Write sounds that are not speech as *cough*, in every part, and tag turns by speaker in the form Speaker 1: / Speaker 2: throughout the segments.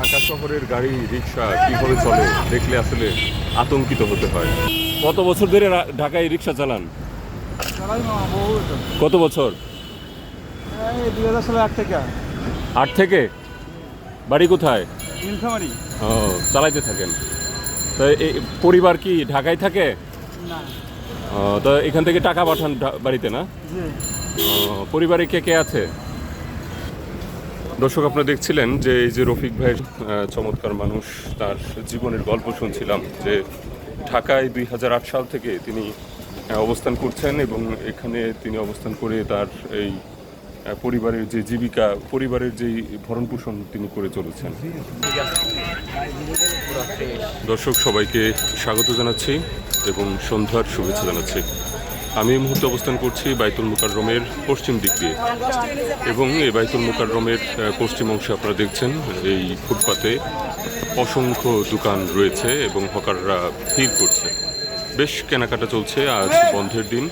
Speaker 1: ঢাকা শহরের গাড়ি রিক্সা কীভাবে চলে দেখলে আসলে আতঙ্কিত হতে হয়। কত বছর ধরে রা- ঢাকায় রিক্সা চালান? কত বছর?
Speaker 2: এই দুই হাজার ষোলো আট থেকে।
Speaker 1: আট থেকে? বাড়ি কোথায়? ও চালাইতে থাকেন। তো এই পরিবার কি ঢাকায় থাকে?
Speaker 2: না।
Speaker 1: তো এখান থেকে টাকা পাঠান ঢা- বাড়িতে না? পরিবারে কে কে আছে? দর্শক, আপনারা দেখছিলেন যে এই যে রফিক ভাইয়ের চমৎকার মানুষ, তার জীবনের গল্প শুনছিলাম যে ঢাকায় দুই হাজার আট সাল থেকে তিনি অবস্থান করছেন এবং এখানে তিনি অবস্থান করে তার এই পরিবারের যে জীবিকা, পরিবারের যেই ভরণ পোষণ তিনি করে চলেছেন। দর্শক, সবাইকে স্বাগত জানাচ্ছি এবং সন্ধ্যার শুভেচ্ছা জানাচ্ছি। আমি এই মুহূর্তে অবস্থান করছি বাইতুল মুকাররমের পশ্চিম দিক দিয়ে। এবং এই বাইতুল মুকাররমের পশ্চিম অংশে আপনারা দেখছেন এই ফুটপাতে অসংখ্য দোকান রয়েছে এবং হকাররা ভিড় করছে। বেশ কেনাকাটা চলছে আজ বন্ধের দিন।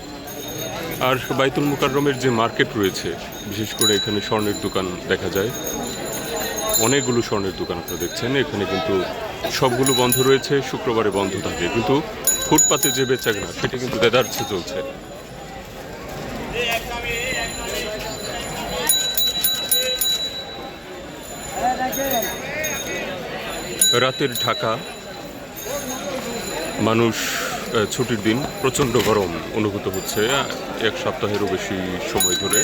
Speaker 1: আর বাইতুল মুকাররমের যে মার্কেট রয়েছে, বিশেষ করে এখানে স্বর্ণের দোকান দেখা যায়, অনেকগুলো স্বর্ণের দোকান আপনারা দেখছেন। এখানে কিন্তু সবগুলো বন্ধ রয়েছে, শুক্রবারে বন্ধ থাকে। কিন্তু ফুটপাতে যে বেচাকেনা, সেটা কিন্তু দেদারছে চলছে। রাতের ঢাকা, মানুষ ছুটির দিন প্রচণ্ড গরম অনুভূত হচ্ছে, এক সপ্তাহেরও বেশি সময় ধরে।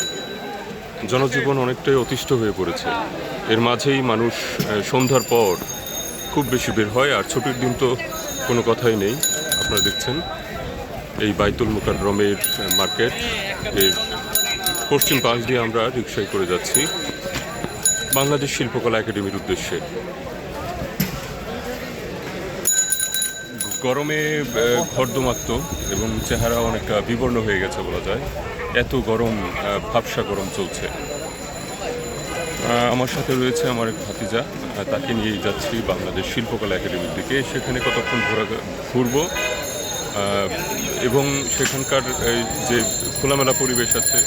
Speaker 1: জনজীবন অনেকটাই অতিষ্ঠ হয়ে পড়েছে। এর মাঝেই মানুষ সন্ধ্যার পর খুব বেশি বের হয়, আর ছুটির দিন তো কোনো কথাই নেই। আপনারা দেখছেন এই বাইতুল মুকাররমের আহ, মার্কেট। এর পশ্চিম পাশ দিয়ে আমরা রিক্সায় করে যাচ্ছি। বাংলাদেশ শিল্পকলা একাডেমির উদ্দেশ্যে। গরমে আহ, ঘর্দমাক্ত এবং চেহারা অনেকটা বিবর্ণ হয়ে গেছে বলা যায়। এত গরম ভাবসা গরম চলছে। আমার সাথে রয়েছে আমার এক ভাতিজা। তাকে নিয়ে যাচ্ছি বাংলাদেশ শিল্পকলা একাডেমির দিকে। সেখানে কতক্ষণ ঘোরা ঘুরবো? এবং সেখানকার যে খোলামেলা পরিবেশ আছে,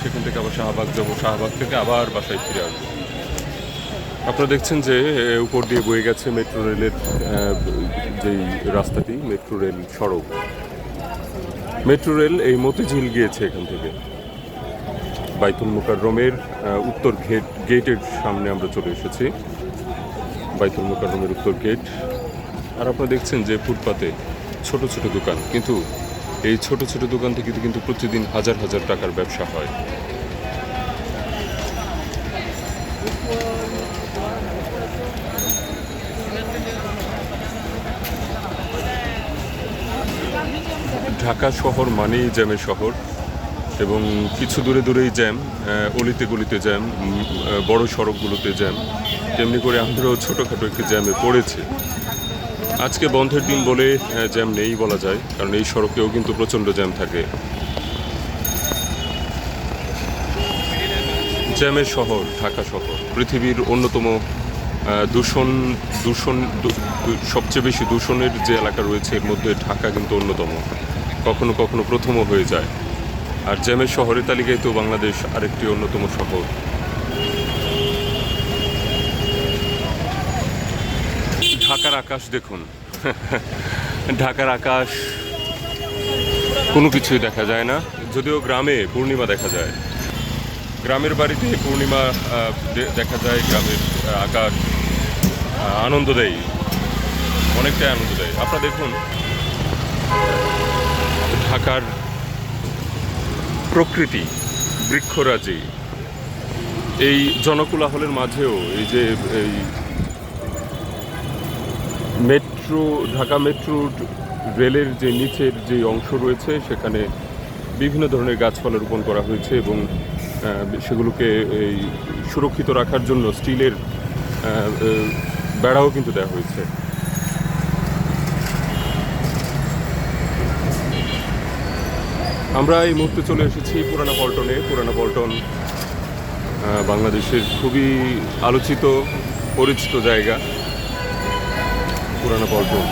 Speaker 1: সেখান থেকে আবার শাহবাগ যাব। শাহবাগ থেকে আবার বাসায় ফিরে আসব। আপনারা দেখছেন যে উপর দিয়ে বয়ে গেছে মেট্রো রেলের যেই রাস্তাটি, মেট্রো রেল সড়ক। মেট্রো রেল এই মতিঝিল গিয়েছে এখান থেকে। বাইতুল আহ, উত্তর গেট গেটের সামনে আমরা চলে এসেছি। বাইতুল মুকাররমের উত্তর গেট। আর আপনারা দেখছেন যে ফুটপাতে ছোট ছোট দোকান কিন্তু এই ছোট ছোট দোকান থেকে কিন্তু প্রতিদিন হাজার হাজার টাকার ব্যবসা হয়। ঢাকা শহর মানেই জ্যামের শহর। এবং কিছু দূরে দূরেই জ্যাম অলিতে গলিতে জ্যাম বড় সড়কগুলোতে জ্যাম। তেমনি করে আমরাও ছোটোখাটো একটি জ্যামে পড়েছি। আজকে বন্ধের দিন বলে জ্যাম নেই বলা যায়, কারণ এই সড়কেও কিন্তু প্রচণ্ড জ্যাম থাকে। জ্যামের শহর, ঢাকা শহর। পৃথিবীর অন্যতম দূষণ দূষণ সবচেয়ে বেশি দূষণের যে এলাকা রয়েছে, এর মধ্যে ঢাকা কিন্তু অন্যতম। কখনো কখনো প্রথমও হয়ে যায়। আর জ্যামের শহরের তালিকায় তো বাংলাদেশ আরেকটি অন্যতম শহর। ঢাকার আকাশ দেখুন। *laughs* ঢাকার আকাশ কোনো কিছুই দেখা যায় না, যদিও গ্রামে পূর্ণিমা দেখা যায়। গ্রামের বাড়িতে পূর্ণিমা দেখা যায়, গ্রামের আকাশ আনন্দ দেয়। অনেকটাই আনন্দ দেয়। আপনারা দেখুন, ঢাকার প্রকৃতি, বৃক্ষরাজি। এই জনকোলাহলের মাঝেও এই যে, এই মেট্রো, ঢাকা মেট্রো রেলের যে নিচের যে অংশ রয়েছে, সেখানে বিভিন্ন ধরনের গাছপালা রোপণ করা হয়েছে এবং সেগুলোকে এই সুরক্ষিত রাখার জন্য স্টিলের বেড়াও কিন্তু দেওয়া হয়েছে। আমরা এই মুহূর্তে চলে এসেছি পুরানা পল্টনে। পুরানা পল্টন বাংলাদেশের খুবই আলোচিত, পরিচিত জায়গা, পুরানা পল্টন।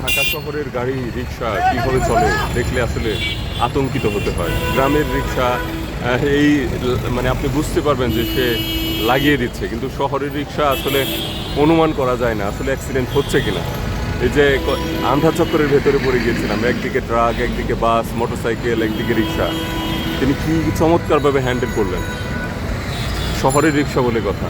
Speaker 1: ঢাকা শহরের গাড়ি রিক্সা কীভাবে চলে, দেখলে আসলে আতঙ্কিত হতে হয়। গ্রামের রিক্সা এই মানে আপনি বুঝতে পারবেন যে সে লাগিয়ে দিচ্ছে, কিন্তু শহরের রিক্সা আসলে অনুমান করা যায় না, আসলে অ্যাক্সিডেন্ট হচ্ছে কিনা। এই যে আন্ধা চক্করের ভেতরে পড়ে গিয়েছিলাম একদিকে ট্রাক একদিকে বাস মোটরসাইকেল একদিকে রিক্সা। তিনি কি চমৎকারভাবে হ্যান্ডেল করলেন? শহরের রিক্সা বলে কথা।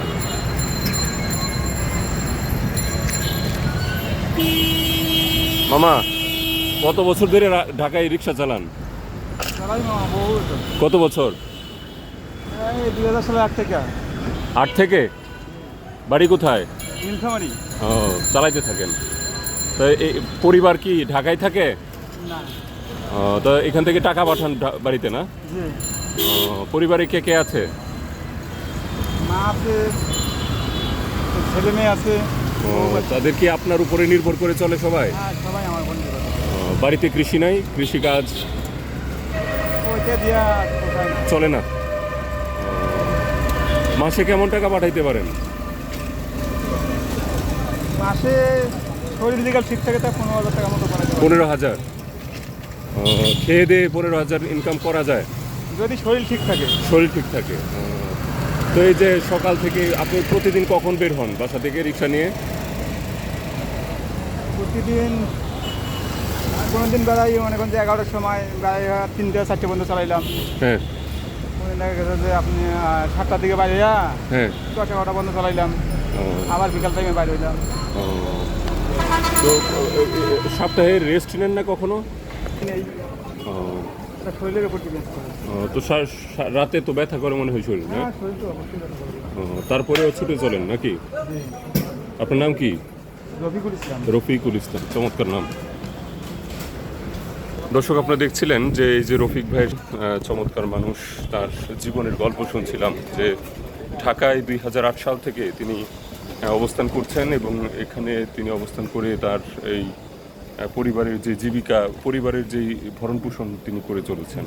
Speaker 1: মামা কত বছর ধরে ঢাকায় রিক্সা চালান? কত বছর?
Speaker 2: এই দুই হাজার সালে আট থেকে।
Speaker 1: আট থেকে? বাড়ি কোথায়? ও চালাইতে থাকেন। তো এই পরিবার কি ঢাকায় থাকে? তো এখান থেকে টাকা পাঠান বাড়িতে না? পরিবারে কে কে আছে?
Speaker 2: মা আছে ছেলে মেয়ে আছে।
Speaker 1: তাদের কি আপনার উপরে নির্ভর করে চলে সবাই?
Speaker 2: সবাই আমার
Speaker 1: বাড়িতে কৃষি নাই? কৃষিকাজ? চলে না? মাসে কেমন টাকা পাঠাইতে পারেন?
Speaker 2: মাসে শরীর দিকে ঠিক থাকে তা পনেরো হাজার টাকা মতো করা যাবে।
Speaker 1: পনেরো হাজার? খেয়ে দিয়ে পনেরো হাজার ইনকাম করা যায়?
Speaker 2: যদি শরীর ঠিক থাকে।
Speaker 1: শরীর ঠিক থাকে তো এই যে সকাল থেকে আপনি প্রতিদিন কখন বের হন বাসা থেকে রিক্সা নিয়ে?
Speaker 2: প্রতিদিন কোনো দিন বেড়াই মনে করেন যে এগারোটার সময় বেড়াই তিনটে চারটে পর্যন্ত চালাইলাম।
Speaker 1: হ্যাঁ।
Speaker 2: দেখা গেছে যে আপনি সাতটার দিকে বাইরে
Speaker 1: হ্যাঁ।
Speaker 2: দশ এগারোটা পর্যন্ত চালাইলাম। আবার বিকাল টাইমে বাইরে হইলাম।
Speaker 1: তো সপ্তাহে রেস্ট নেন না কখনো?
Speaker 2: এটা শরীরের উপর
Speaker 1: তো রাতে তো ব্যথা করে মনে হয় শরীর না?
Speaker 2: হ্যাঁ শরীর।
Speaker 1: ও, তারপরেও ছুটে চলেন নাকি? আপনার নাম কি?
Speaker 2: রফিকুল ইসলাম।
Speaker 1: রফিকুল ইসলাম চমৎকার নাম। দর্শক আপনারা দেখছিলেন যে এই যে রফিক ভাইয়ের চমৎকার মানুষ তার জীবনের গল্প শুনছিলাম যে ঢাকায় দুই হাজার আট সাল থেকে তিনি অবস্থান করছেন এবং এখানে তিনি অবস্থান করে তার এই পরিবারের যে জীবিকা, পরিবারের যেই ভরণ পোষণ তিনি করে চলেছেন।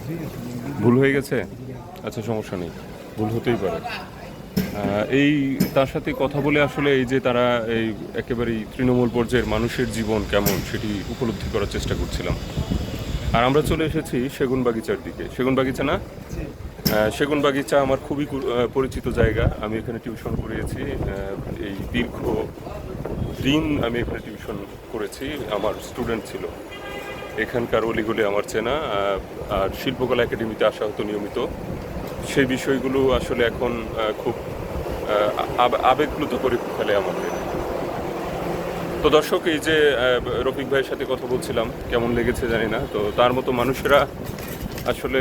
Speaker 1: ভুল হয়ে গেছে? আচ্ছা সমস্যা নেই। ভুল হতেই পারে। এই, তার সাথে কথা বলে আসলে এই যে তারা এই একেবারেই তৃণমূল পর্যায়ের মানুষের জীবন কেমন, সেটি উপলব্ধি করার চেষ্টা করছিলাম। আর আমরা চলে এসেছি সেগুন বাগিচার দিকে। সেগুন বাগিচা না? সেগুন বাগিচা আমার খুবই পরিচিত জায়গা। আমি এখানে টিউশন করিয়েছি এই দীর্ঘ দিন আমি এখানে টিউশন করেছি। আমার স্টুডেন্ট ছিল। এখানকার অলিগুলি আমার চেনা। আর শিল্পকলা একাডেমিতে আসা হতো নিয়মিত। সেই বিষয়গুলো আসলে এখন খুব আবেগপ্লুত করে ফেলে আমাকে। তো দর্শক, এই যে রফিক ভাইয়ের সাথে কথা বলছিলাম। কেমন লেগেছে জানি না। তো তার মতো মানুষেরা আসলে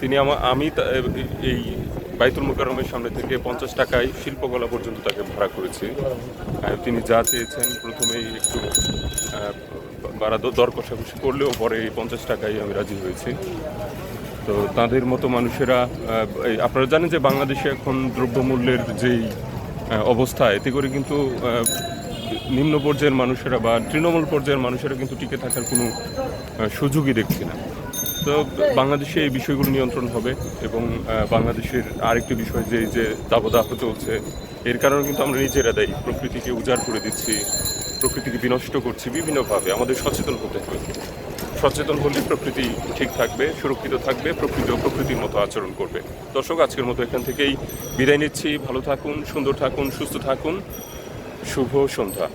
Speaker 1: তিনি আমি এই বাইতুল মোকারমের সামনে থেকে পঞ্চাশ টাকায় শিল্পকলা পর্যন্ত তাকে ভাড়া করেছি। তিনি যা চেয়েছেন, প্রথমেই একটু বাড়া দর কষাকষি করলেও পরে এই পঞ্চাশ টাকায় আমি রাজি হয়েছি। তো তাদের মতো মানুষেরা আপনারা জানেন যে বাংলাদেশে এখন দ্রব্যমূল্যের যেই অবস্থা, এতে করে কিন্তু নিম্ন পর্যায়ের মানুষেরা বা তৃণমূল পর্যায়ের মানুষেরা কিন্তু টিকে থাকার কোনো সুযোগই দেখছি না। তো বাংলাদেশে এই বিষয়গুলো নিয়ন্ত্রণ হবে এবং বাংলাদেশের আরেকটি বিষয় যে যে দাবদাহ চলছে, এর কারণে কিন্তু আমরা নিজেরা দায়ী। প্রকৃতিকে উজাড় করে দিচ্ছি, প্রকৃতিকে বিনষ্ট করছি বিভিন্নভাবে। আমাদের সচেতন হতে হবে। সচেতন হলে প্রকৃতি ঠিক থাকবে, সুরক্ষিত থাকবে, প্রকৃতি ও প্রকৃতির মতো আচরণ করবে। দর্শক, আজকের মতো এখান থেকেই বিদায় নিচ্ছি। ভালো থাকুন, সুন্দর থাকুন, সুস্থ থাকুন। শুভ সন্ধ্যা।